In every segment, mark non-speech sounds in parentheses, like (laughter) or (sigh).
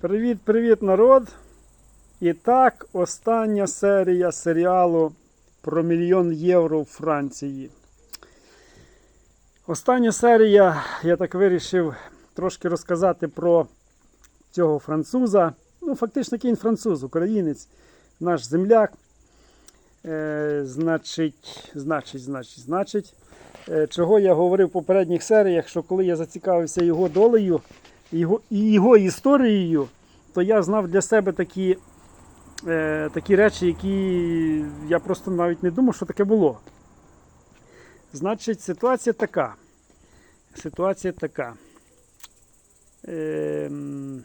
Привіт-привіт, народ! І так, остання серія серіалу про мільйон євро в Франції. Остання серія, я так вирішив трошки розказати про цього француза. Ну, фактично, він француз, українець, наш земляк. Е, значить, значить, значить, значить. Е, чого я говорив в попередніх серіях, що коли я зацікавився його долею його, і його історією, то я знав для себе такі, е, такі речі, які я просто навіть не думав, що таке було. Значить, ситуація така. Ситуація така. Ем,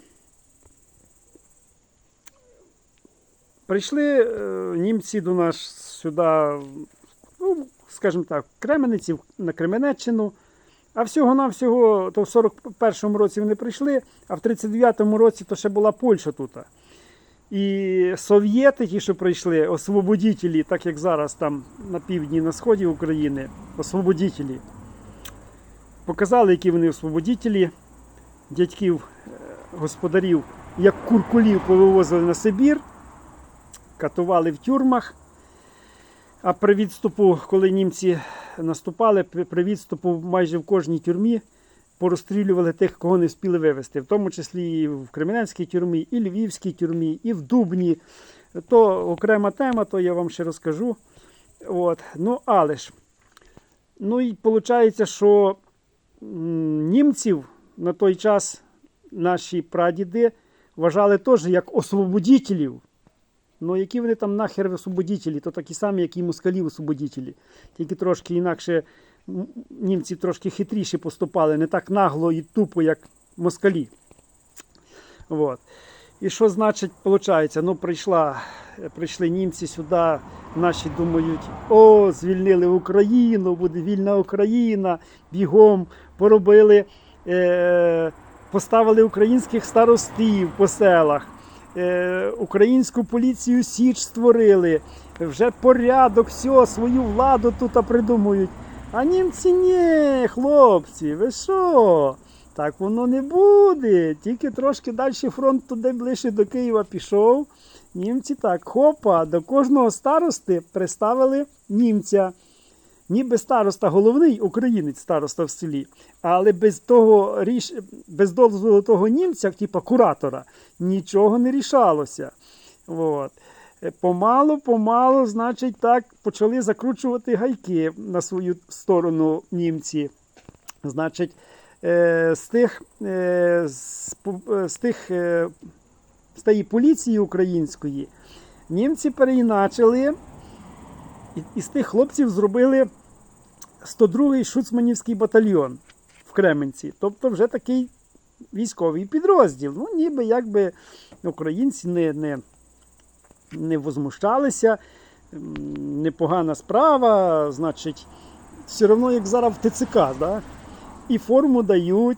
Прийшли е, німці до нас сюди, ну, скажімо так, в Кременеці, на Кременеччину. А всього-навсього, то в 41-му році вони прийшли, а в 39-му році то ще була Польща тут. І совєти, ті, що прийшли, освободітелі, так як зараз там на півдні, на сході України, освободітелі, показали, які вони освободітелі, дядьків, е, господарів, як куркулів повивозили на Сибір, катували в тюрмах. А при відступу, коли німці наступали, при відступу майже в кожній тюрмі порозстрілювали тих, кого не встигли вивезти, в тому числі і в Кременецькій тюрмі, і Львівській тюрмі, і в Дубні. То окрема тема, то я вам ще розкажу. От. Ну, але ж, ну і виходить, що німців на той час наші прадіди вважали теж як освободітелів. Ну, які вони там нахер освободітелі, то такі самі, як і москалі освободітелі. Тільки трошки інакше німці трошки хитріше поступали, не так нагло і тупо, як москалі. От. І що значить, виходить, ну прийшла, прийшли німці сюди, наші думають, о, звільнили Україну, буде вільна Україна, бігом поробили, е, поставили українських старостів по селах українську поліцію Січ створили, вже порядок, все, свою владу тут придумують. А німці ні, хлопці, ви що? Так воно не буде. Тільки трошки далі фронт туди ближче до Києва пішов. Німці так, хопа, до кожного старости приставили німця. Ніби староста головний українець староста в селі, але без того ріш... без дозволу того німця, типа куратора, нічого не рішалося. От. Е, Помалу, помалу, значить, так почали закручувати гайки на свою сторону німці. Значить, е, з тих, е, з, тих з тієї поліції української німці переіначили і, і тих хлопців зробили 102-й шуцманівський батальйон в Кременці. Тобто вже такий військовий підрозділ. Ну, ніби якби українці не, не, не возмущалися. Непогана справа, значить, все одно, як зараз в ТЦК, да? і форму дають,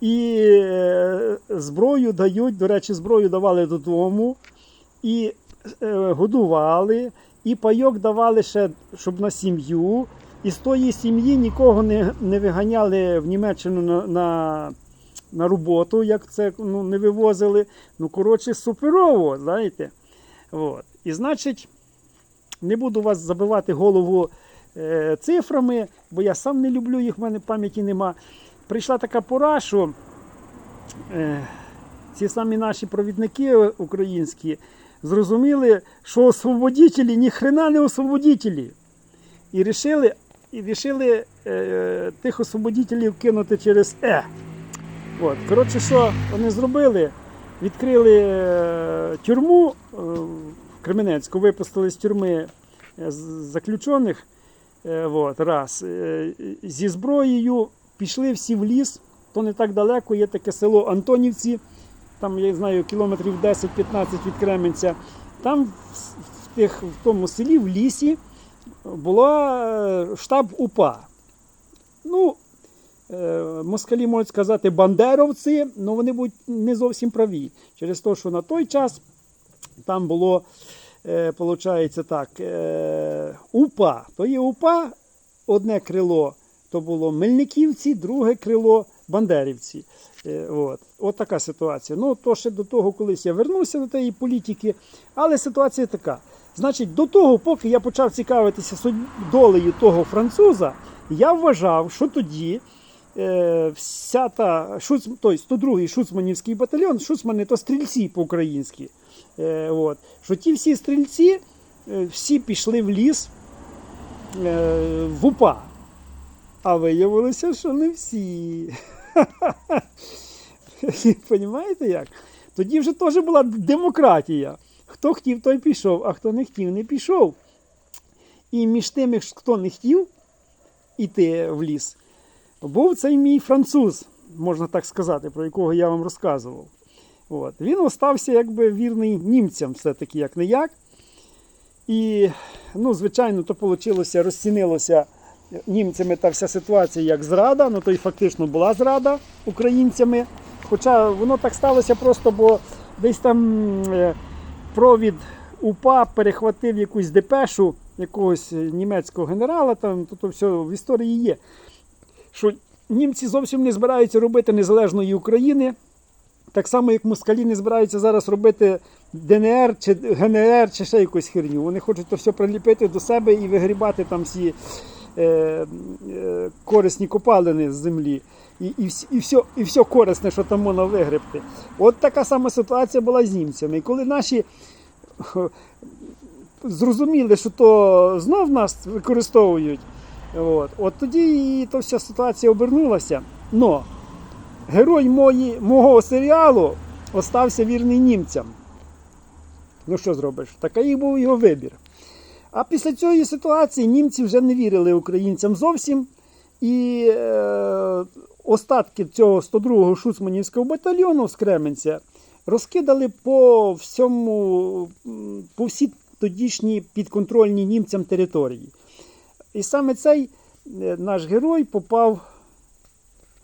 і е, зброю дають. До речі, зброю давали додому, і е, годували, і пайок давали ще, щоб на сім'ю. І з тої сім'ї нікого не, не виганяли в Німеччину на, на, на роботу, як це ну, не вивозили. Ну, коротше, суперово, знаєте. От. І значить, не буду вас забивати голову е, цифрами, бо я сам не люблю їх, в мене пам'яті нема. Прийшла така пора, що е, ці самі наші провідники українські зрозуміли, що освободітелі ніхрена не освободітелі. І рішили, і рішили е, тих освободітелів кинути через Е. От. Коротше, що вони зробили? Відкрили е, тюрму е, в Кременецьку, випустили з тюрми е, заключених е, от, раз, е, зі зброєю, пішли всі в ліс, то не так далеко, є таке село Антонівці, там, я знаю, кілометрів 10-15 від Кременця. Там в, тих, в тому селі, в лісі, була е, штаб УПА. Ну, е, москалі можуть сказати бандеровці, але вони будуть не зовсім праві. Через те, що на той час там було, е, получається так, е, УПА. То є УПА, одне крило то було Мельниківці, друге крило бандерівці. Е, От. От така ситуація. Ну, то ще до того, колись я вернувся до тієї політики, але ситуація така. Значить, до того, поки я почав цікавитися долею того француза, я вважав, що тоді е, вся та шуц, той 102-й шуцманівський батальйон, шуцмани то стрільці по-українськи. Е, от, що ті всі стрільці е, всі пішли в ліс е, в УПА. А виявилося, що не всі. (laughs) Понімаєте як? Тоді вже теж була демократія. Хто хотів, той пішов, а хто не хотів, не пішов. І між тими, хто не хотів іти в ліс, був цей мій француз, можна так сказати, про якого я вам розказував. От. Він остався якби вірний німцям, все-таки як не як. І, ну, звичайно, то вийшло, розцінилося німцями та вся ситуація як зрада, ну то й фактично була зрада українцями. Хоча воно так сталося просто, бо десь там е, провід УПА перехватив якусь депешу якогось німецького генерала, там то, то все в історії є. Що німці зовсім не збираються робити незалежної України. Так само, як москалі не збираються зараз робити ДНР чи ГНР чи ще якусь херню. Вони хочуть то все приліпити до себе і вигрібати там всі корисні копалини з землі. І, і, і, все, і все корисне, що там можна вигребти. От така сама ситуація була з німцями. І коли наші е, (laughs) зрозуміли, що то знов нас використовують, от, от тоді і то вся ситуація обернулася. Но герой мої, мого серіалу остався вірний німцям. Ну що зробиш? Такий був його вибір. А після цієї ситуації німці вже не вірили українцям зовсім. І е, остатки цього 102-го шуцманівського батальйону з Кременця розкидали по всьому, по всій тодішній підконтрольній німцям території. І саме цей е, наш герой попав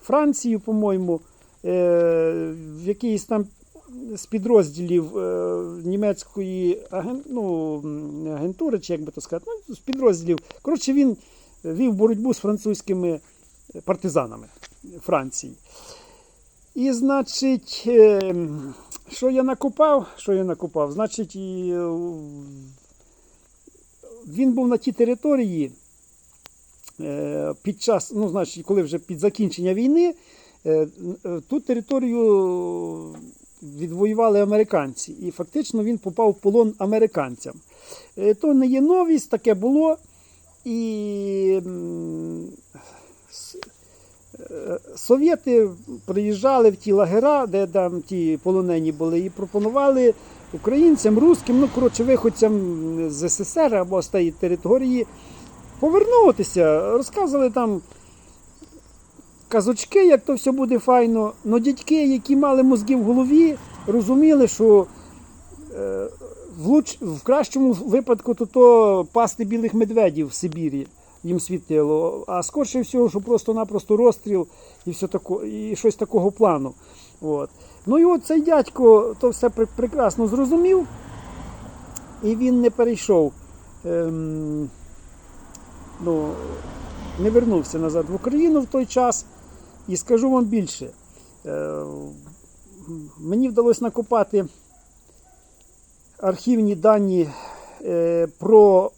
в Францію, по-моєму, е, в якийсь там з підрозділів е, німецької аген, ну, агентури, чи як би то сказати, ну, з підрозділів. Коротше, він вів боротьбу з французькими партизанами Франції. І, значить, е, що я накопав? Що я накопав? Значить, і, е, він був на тій території е, під час, ну, значить, коли вже під закінчення війни, е, е, ту територію відвоювали американці. І фактично він попав в полон американцям. Е, То не є новість, таке було. І е, совєти приїжджали в ті лагера, де там ті полонені були, і пропонували українцям, русським, ну коротше, виходцям з СССР або з тієї території повернутися. Розказували там казочки, як то все буде файно. Но дядьки, які мали мозги в голові, розуміли, що е, в, луч, в кращому випадку то, то пасти білих медведів в Сибірі їм світило, а скорше всього, що просто-напросто розстріл і все тако, і щось такого плану. От. Ну і от цей дядько то все прекрасно зрозумів, і він не перейшов, ем, ну, не вернувся назад в Україну в той час. І скажу вам більше, е, мені вдалося накопати архівні дані е, про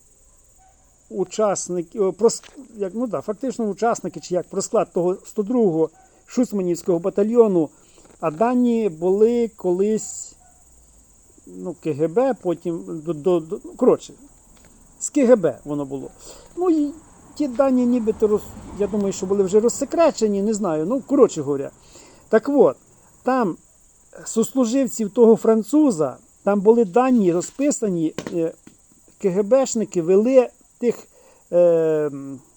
учасників, про як, ну да, фактично учасники, чи як про склад того 102-го Шуцманівського батальйону, а дані були колись ну, КГБ, потім до, до, до ну, коротше, з КГБ воно було. Ну і ті дані нібито, роз, я думаю, що були вже розсекречені, не знаю. Ну, коротше говоря. Так от, там сослуживців того француза, там були дані розписані, е, КГБшники вели тих е,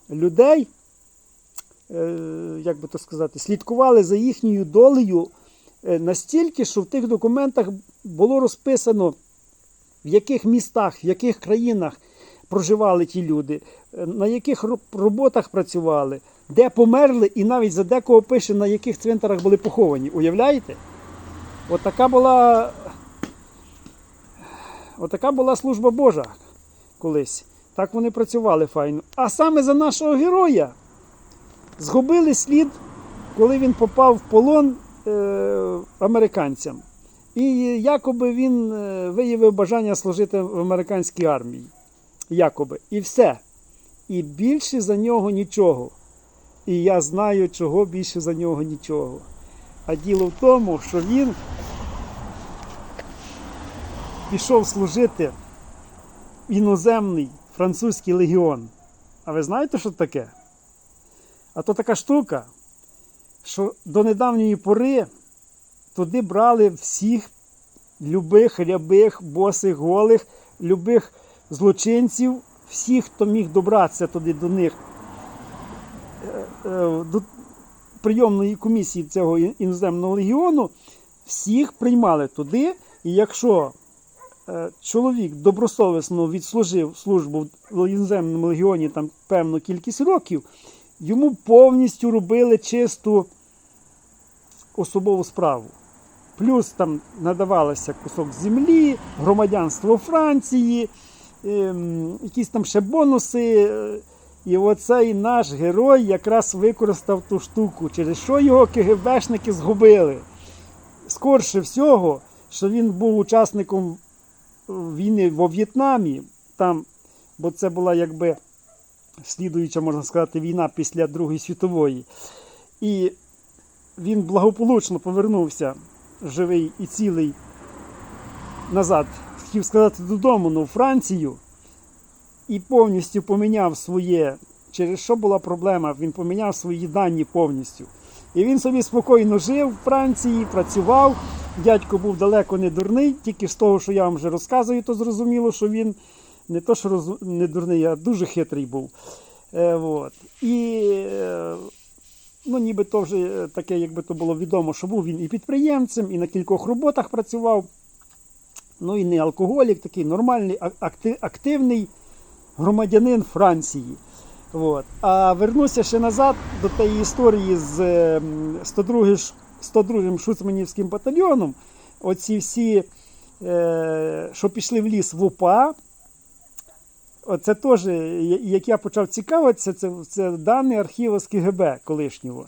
людей, е, як би то сказати, слідкували за їхньою долею е, настільки, що в тих документах було розписано, в яких містах, в яких країнах проживали ті люди, е, на яких роботах працювали, де померли, і навіть за декого пише, на яких цвинтарах були поховані. Уявляєте? От така була. От була служба Божа колись. Так вони працювали файно. А саме за нашого героя згубили слід коли він попав в полон е, американцям. І якоби він е, виявив бажання служити в американській армії. Якоби. І все. І більше за нього нічого. І я знаю, чого більше за нього нічого. А діло в тому, що він пішов служити в іноземний французький легіон. А ви знаєте, що таке? А то така штука, що до недавньої пори туди брали всіх любих, рябих, босих, голих, любих злочинців, всіх, хто міг добратися туди до них, е, е, до прийомної комісії цього іноземного легіону, всіх приймали туди. І якщо е, чоловік добросовісно відслужив службу в іноземному легіоні там певну кількість років, йому повністю робили чисту особову справу. Плюс там надавалося кусок землі, громадянство Франції, якісь там ще бонуси. І оцей наш герой якраз використав ту штуку, через що його КГБшники згубили. Скорше всього, що він був учасником війни во В'єтнамі, там, бо це була якби слідуюча, можна сказати, війна після Другої світової. І він благополучно повернувся живий і цілий назад, хотів сказати додому, ну, Францію, і повністю поміняв своє, через що була проблема, він поміняв свої дані повністю. І він собі спокійно жив в Франції, працював. Дядько був далеко не дурний, тільки з того, що я вам вже розказую, то зрозуміло, що він не то, що роз... не дурний, а дуже хитрий був. Е, вот. І е, ну, ніби то вже таке, якби то було відомо, що був він і підприємцем, і на кількох роботах працював. Ну і не алкоголік, такий нормальний, активний громадянин Франції. От. А вернуся ще назад до тієї історії з ем, 102 ш- 102-м Шуцманівським батальйоном. Оці всі, е, що пішли в ліс в УПА, Оце теж, як я почав цікавитися, це, це дані архіву з КГБ колишнього.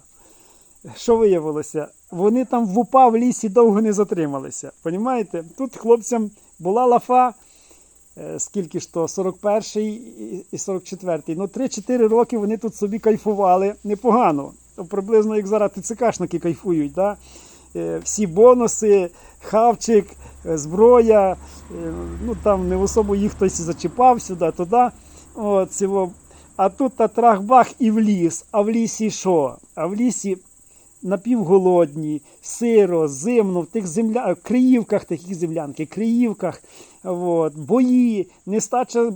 Що виявилося? Вони там в УПА в лісі довго не затрималися. Понімаєте? Тут хлопцям була лафа, е, скільки ж то, 41-й і- і 44-й. Ну, 3-4 роки вони тут собі кайфували непогано. То Приблизно як зараз ТЦКшники кайфують. Да? Е, Всі бонуси, хавчик, е, зброя. Ну там не в особо їх хтось і зачіпав сюди, туди. От. А тут та трах-бах і в ліс. А в лісі що? А в лісі напівголодні, сиро, зимно, в тих земля... Криївках таких землянки, Криївках, от, бої, нестача е,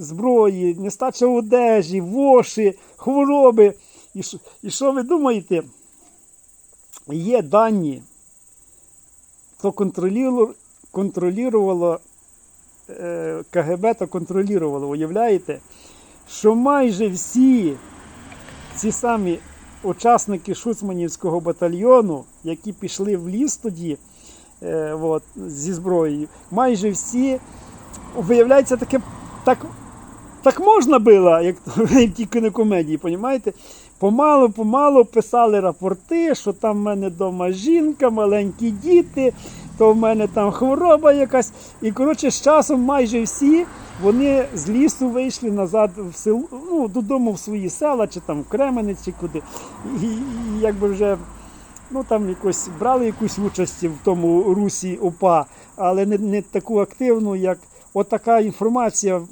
зброї, нестача одежі, воші, хвороби. І що, і що ви думаєте? Є дані, то контролювало, контролювало е, КГБ, то контролювало, уявляєте, що майже всі ці самі учасники Шуцманівського батальйону, які пішли в ліс тоді е, от, зі зброєю, майже всі, виявляється, таке так, так можна було, як (laughs) в тій кінокомедії, понімаєте? Помалу, помалу писали рапорти, що там в мене вдома жінка, маленькі діти, то в мене там хвороба якась. І коротше, з часом майже всі вони з лісу вийшли назад в село, ну, додому в свої села, чи там в Кременець, чи куди. І, і якби вже ну, там якось брали якусь участь в тому русі ОПА, але не, не таку активну, як отака інформація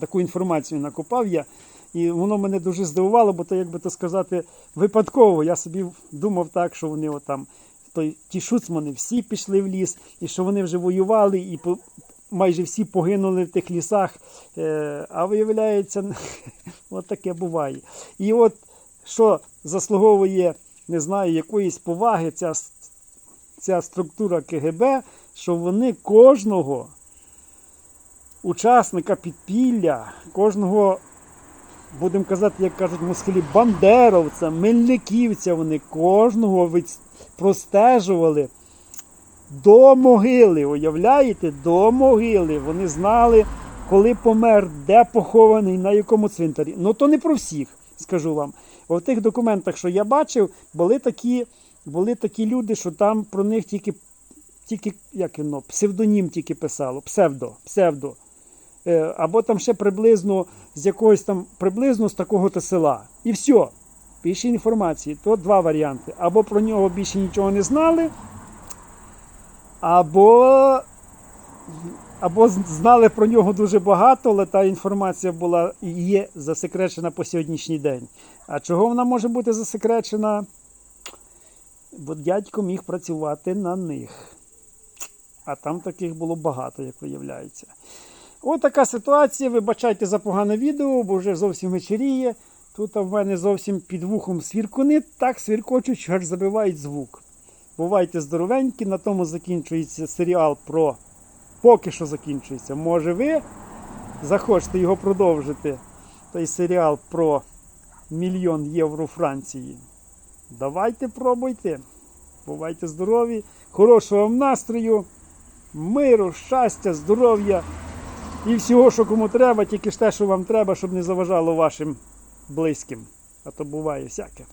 таку інформацію накопав я. І воно мене дуже здивувало, бо то, як би то сказати, випадково. Я собі думав так, що вони отам, той, ті шуцмани всі пішли в ліс, і що вони вже воювали, і по, майже всі погинули в тих лісах. Е, а виявляється, (laughs) от таке буває. І от що заслуговує, не знаю, якоїсь поваги ця, ця структура КГБ, що вони кожного учасника підпілля, кожного, будемо казати, як кажуть москалі, бандеровця, мельниківця, вони кожного простежували до могили. Уявляєте, до могили. Вони знали, коли помер, де похований, на якому цвинтарі. Ну то не про всіх. скажу вам. У тих документах, що я бачив, були такі, були такі люди, що там про них тільки, тільки як воно, псевдонім тільки писало, псевдо, псевдо. Е, або там ще приблизно з якогось там приблизно з такого-то села. І все. Більше інформації. То два варіанти. Або про нього більше нічого не знали, або, або знали про нього дуже багато, але та інформація була і є засекречена по сьогоднішній день. А чого вона може бути засекречена? Бо дядько міг працювати на них. А там таких було багато, як виявляється. Ось така ситуація. Вибачайте за погане відео, бо вже зовсім вечеріє. Тут в мене зовсім під вухом свіркуни, так свіркочуть, аж забивають звук. Бувайте здоровенькі, на тому закінчується серіал про. Поки що закінчується. Може ви захочете його продовжити. Той серіал про мільйон євро Франції. Давайте пробуйте. Бувайте здорові, хорошого вам настрою, миру, щастя, здоров'я і всього, що кому треба, тільки ж те, що вам треба, щоб не заважало вашим близьким. А то буває всяке.